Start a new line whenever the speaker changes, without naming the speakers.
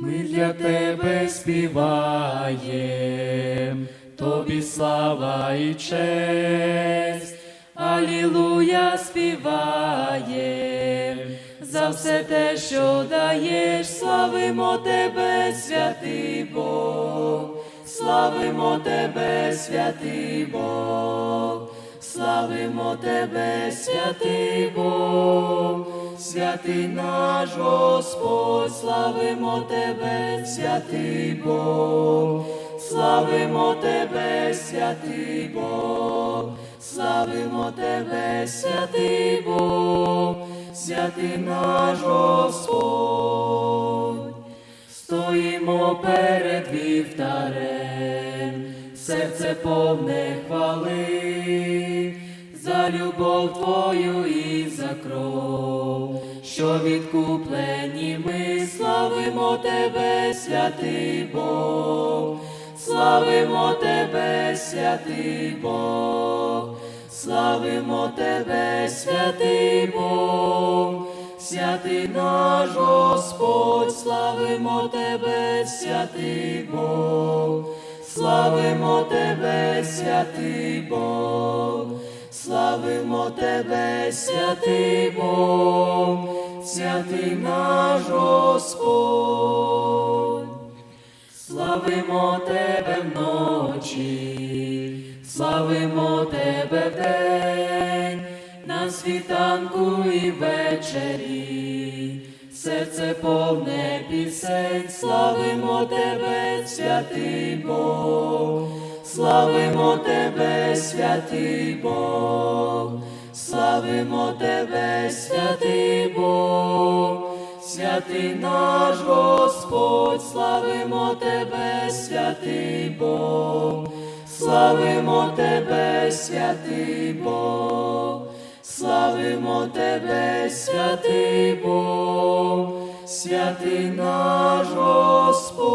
Ми для тебе співаєм, тобі слава і честь, Алілуя співаєм, за все те, що даєш, славимо тебе, святий Бог, славимо тебе, святий Бог, славимо тебе, святий Бог, святий наш Господь, славимо тебе, святий Бог, славимо тебе, святий Бог, славимо тебе, святий Бог, святий наш Господь. Стоїмо перед вівтарем, серце повне хвали, за любов Твою і за кров, що відкуплені ми, славимо Тебе, святий Бог, славимо Тебе, святий Бог, славимо Тебе, святий Бог. Святий наш Господь, славимо Тебе, святий Бог, славимо Тебе, святий Бог, славимо Тебе, святий Бог, святий наш Господь. Славимо Тебе вночі, славимо Тебе вдень, на світанку і ввечері, серце повне пісень, славимо Тебе, святий Бог, славимо Тебе, святий Бог, славимо Тебе, святий Бог. Святий наш Господь, славимо Тебе, святий Бог, славимо Тебе, святий Бог, славимо Тебе, святий Бог, святий наш Господь.